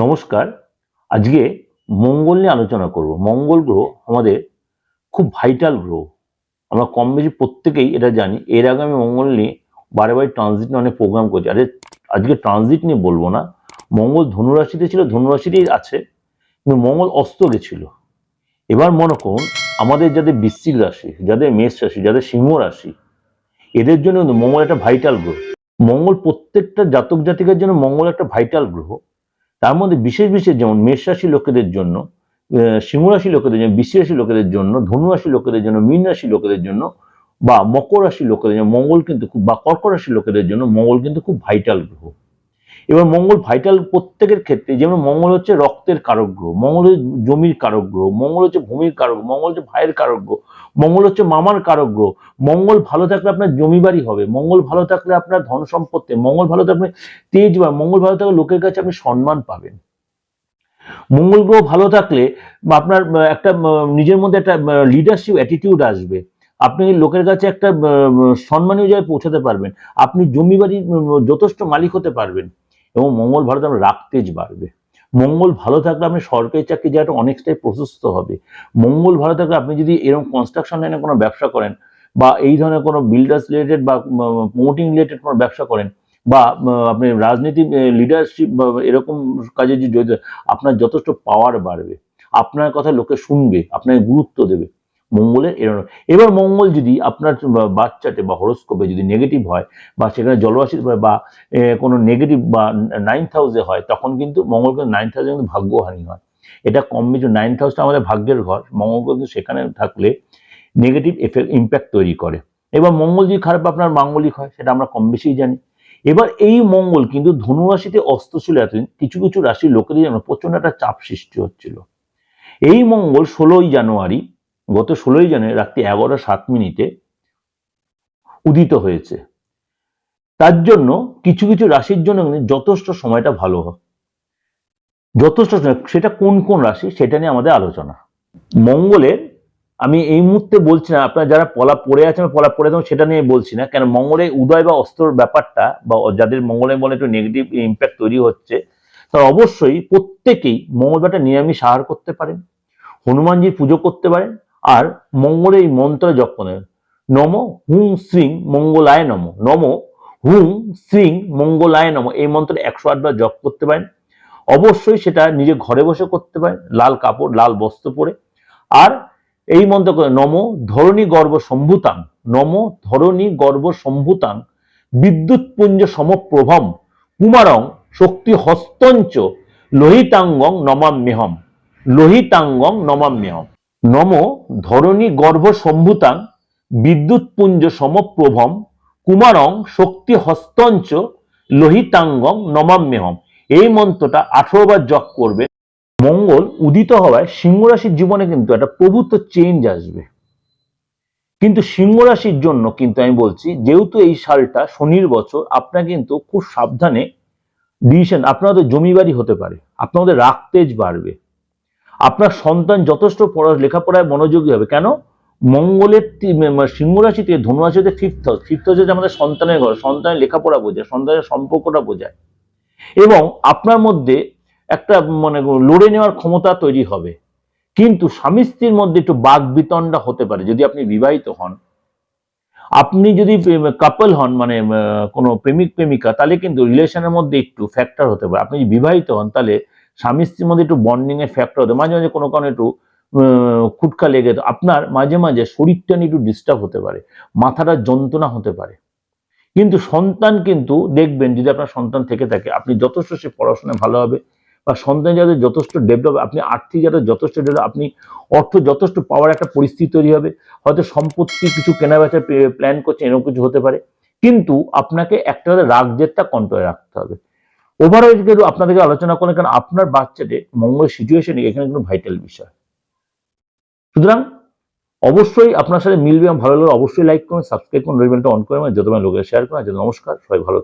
নমস্কার। আজকে মঙ্গল নিয়ে আলোচনা করব। মঙ্গল গ্রহ আমাদের খুব ভাইটাল গ্রহ। আমরা কম বেশি প্রত্যেকেই এটা জানি। এর আগে আমি মঙ্গল নিয়ে বারে বারে ট্রানজিট নিয়ে অনেক প্রোগ্রাম করছি। আরে, আজকে ট্রানজিট নিয়ে বলব না। মঙ্গল ধনুরাশিতে ছিল, ধনুরাশিতেই আছে। কিন্তু মঙ্গল অস্ত গেছিল এবার মনে করুন, আমাদের যাদের বৃশ্চিক রাশি, যাদের মেষ রাশি, যাদের সিংহ রাশি, এদের জন্য মঙ্গল একটা ভাইটাল গ্রহ। মঙ্গল প্রত্যেকটা জাতক জাতিকার জন্য মঙ্গল একটা ভাইটাল গ্রহ। তার মধ্যে বিশেষ বিশেষ যেমন মেষরাশি লোকেদের জন্য আহ, সিংহ রাশি লোকেদের জন্য বৃশ্চিক রাশি লোকেদের জন্য ধনুরাশি লোকেদের জন্য মীন রাশি লোকেদের জন্য বা মকর রাশি লোকেদের জন্য মঙ্গল কিন্তু খুব বা কর্ক রাশি লোকেদের জন্য মঙ্গল কিন্তু খুব ভাইটাল গ্রহ। এবার মঙ্গল ভাইটাল প্রত্যেকের ক্ষেত্রে, যেমন মঙ্গল হচ্ছে রক্তের কারক গ্রহ মঙ্গল হচ্ছে জমির কারক গ্রহ মঙ্গল হচ্ছে ভূমির কারক মঙ্গল হচ্ছে ভাইয়ের কারক গ্রহ মঙ্গল হচ্ছে মামার কারক গ্রহ মঙ্গল ভালো থাকলে আপনার জমি বাড়ি হবে, মঙ্গল ভালো থাকলে আপনার ধন সম্পত্তি, মঙ্গল ভালো থাকলে তেজ বা, মঙ্গল ভালো থাকলে লোকের কাছে আপনি সম্মান পাবেন। মঙ্গল গ্রহ ভালো থাকলে আপনার, একটা, নিজের মধ্যে একটা লিডারশিপ অ্যাটিটিউড আসবে। আপনি লোকের কাছে একটা সম্মানীয় জায়গায় পৌঁছাতে পারবেন। আপনি জমি বাড়ির যথেষ্ট মালিক হতে পারবেন। এবং মঙ্গল ভালো থাকলে রাগতেজ বাড়বে মঙ্গল ভালো থাকলে আপনি সরকারি চাকরি জায়গাটা অনেকটাই প্রশস্ত হবে। মঙ্গল ভালো থাকলে আপনি যদি এরকম কনস্ট্রাকশন লাইনে কোনো ব্যবসা করেন, বা এই ধরনের কোনো বিল্ডার্স রিলেটেড বা প্রমোটিং রিলেটেড কোনো ব্যবসা করেন, বা আপনি রাজনীতি লিডারশিপ এরকম কাজে যদি আপনার যথেষ্ট পাওয়ার বাড়বে, আপনার কথা লোকে শুনবে, আপনাকে গুরুত্ব দেবে। মঙ্গলের এরকম এবার মঙ্গল যদি আপনার বাচ্চাতে বা হরস্কোপে যদি নেগেটিভ হয় বা সেখানে জলরাশি বা কোনো নেগেটিভ বা নাইন্থ হাউসে হয়, তখন কিন্তু মঙ্গল কিন্তু নাইন্থ হাউসে কিন্তু ভাগ্যহানি হয়। এটা কম বেশি নাইন্থ হাউসটা আমাদের ভাগ্যের ঘর। মঙ্গল কিন্তু সেখানে থাকলে নেগেটিভ এফেক্ট ইম্প্যাক্ট তৈরি করে। এবার মঙ্গল যদি খারাপ, আপনার মাঙ্গলিক হয়, সেটা আমরা কম বেশিই জানি। এবার এই মঙ্গল কিন্তু ধনুরাশিতে অস্ত ছিল এতদিন কিছু কিছু রাশির লোকেদের যেন প্রচণ্ড একটা চাপ সৃষ্টি হচ্ছিল। এই মঙ্গল ষোলোই জানুয়ারি গত ষোলোই জানুয়ারি রাত্রি এগারোটা সাত মিনিটে উদিত হয়েছে। তার জন্য কিছু কিছু রাশির জন্য যথেষ্ট সময়টা ভালো যথেষ্ট সেটা কোন কোন রাশি সেটা নিয়ে আমাদের আলোচনা। মঙ্গলের, আমি এই মুহূর্তে বলছি না, আপনারা যারা পলা পড়ে আছেন, পলা পড়ে আছেন, সেটা নিয়ে বলছি না, কেন মঙ্গলে উদয় বা অস্তর ব্যাপারটা বা যাদের মঙ্গলে বলে একটু নেগেটিভ ইম্প্যাক্ট তৈরি হচ্ছে, তারা অবশ্যই প্রত্যেকেই মঙ্গলবারটা নিরামিষ আহার করতে পারেন, হনুমানজির পুজো করতে পারেন আর মঙ্গলের এই মন্ত্র জপ করেন। নম হুম শ্রীং মঙ্গলায় নম। নম হুম শ্রীং মঙ্গলায় নম। এই মন্ত্র একশো আটবার জপ করতে পারেন। অবশ্যই সেটা নিজে ঘরে বসে করতে পারেন। লাল কাপড়, লাল বস্ত্র পরে। আর এই মন্ত্র করে নম ধরণী গর্ভ সম্ভুতাং। নম ধরণী গর্ভ সম্ভুতাং বিদ্যুৎ পুঞ্জ সমপ্রভম কুমারং শক্তি হস্তঞ্চ লোহিতাঙ্গং নমাম্যহম। লোহিতাঙ্গং নমাম্যহম। নম ধরণী গর্ভ সম্ভুতাং বিদ্যুৎ পুঞ্জ সমপ্রভম কুমারং শক্তি হস্তঞ্চ লোহিতাঙ্গং নমাম্যহম। এই মন্ত্রটা আঠারো বার জপ করবে। মঙ্গল উদিত হওয়ায় সিংহ রাশির জীবনে কিন্তু একটা প্রভুত্ব চেঞ্জ আসবে। কিন্তু সিংহ রাশির জন্য কিন্তু আমি বলছি, যেহেতু এই সালটা শনির বছর, আপনার কিন্তু খুব সাবধানে ডিসিশন আপনাদের জমি বাড়ি হতে পারে, আপনাদের রাগ তেজ বাড়বে। আপনার সন্তান যথেষ্ট পড়া লেখাপড়ায় মনোযোগী হবে। কেন? মঙ্গলের তি- ম- সিংহ রাশিতে, ধনুরাশিতে ফিফথ হাউস ফিফথ হাউস হচ্ছে আমাদের সন্তানের ঘর, সন্তানের লেখাপড়া বোঝায়, সন্তানের সম্পর্কটা বোঝায়। এবং আপনার মধ্যে একটা মানে লড়ে নেওয়ার ক্ষমতা তৈরি হবে। কিন্তু স্বামী স্ত্রীর মধ্যে একটু বাঘ বিতণ্ডা হতে পারে। যদি আপনি বিবাহিত হন, আপনি যদি কাপল হন মানে কোনো প্রেমিক প্রেমিকা তাহলে কিন্তু রিলেশনের মধ্যে একটু ফ্যাক্টর হতে পারে। আপনি যদি বিবাহিত হন, তাহলে স্বামী স্ত্রীর মধ্যে একটু বন্ডিং এর ফ্যাক্টর হতে মাঝে মাঝে কোনো কারণে একটু খুটকা লেগে আপনার মাঝে মাঝে শরীরটা নিয়ে একটু ডিস্টার্ব হতে পারে। মাথাটা যন্ত্রণা হতে পারে। কিন্তু সন্তান কিন্তু দেখবেন, যদি আপনার সন্তান থেকে থাকে, আপনি যথেষ্ট সে পড়াশোনায় ভালো হবে বা সন্তান যাদের যথেষ্ট ডেভেলপ আপনি আর্থিক যাদের যথেষ্ট ডেভেলপ আপনি অর্থ যথেষ্ট পাওয়ার একটা পরিস্থিতি তৈরি হবে। হয়তো সম্পত্তি কিছু কেনা বেচার প্ল্যান করছে এরকম কিছু হতে পারে। কিন্তু আপনাকে একটা রাগ, জেদটা কন্ট্রোলে রাখতে হবে। ওভারঅল কিন্তু আপনাদেরকে আলোচনা করেন কারণ আপনার বাচ্চাদের মঙ্গল সিচুয়েশন এখানে কিন্তু ভাইটাল বিষয়। সুতরাং অবশ্যই আপনার সাথে মিলবে ভালো লাগলে অবশ্যই লাইক করুন সাবস্ক্রাইব করুন অন করে যত লোকের শেয়ার করুন নমস্কার, সবাই ভালো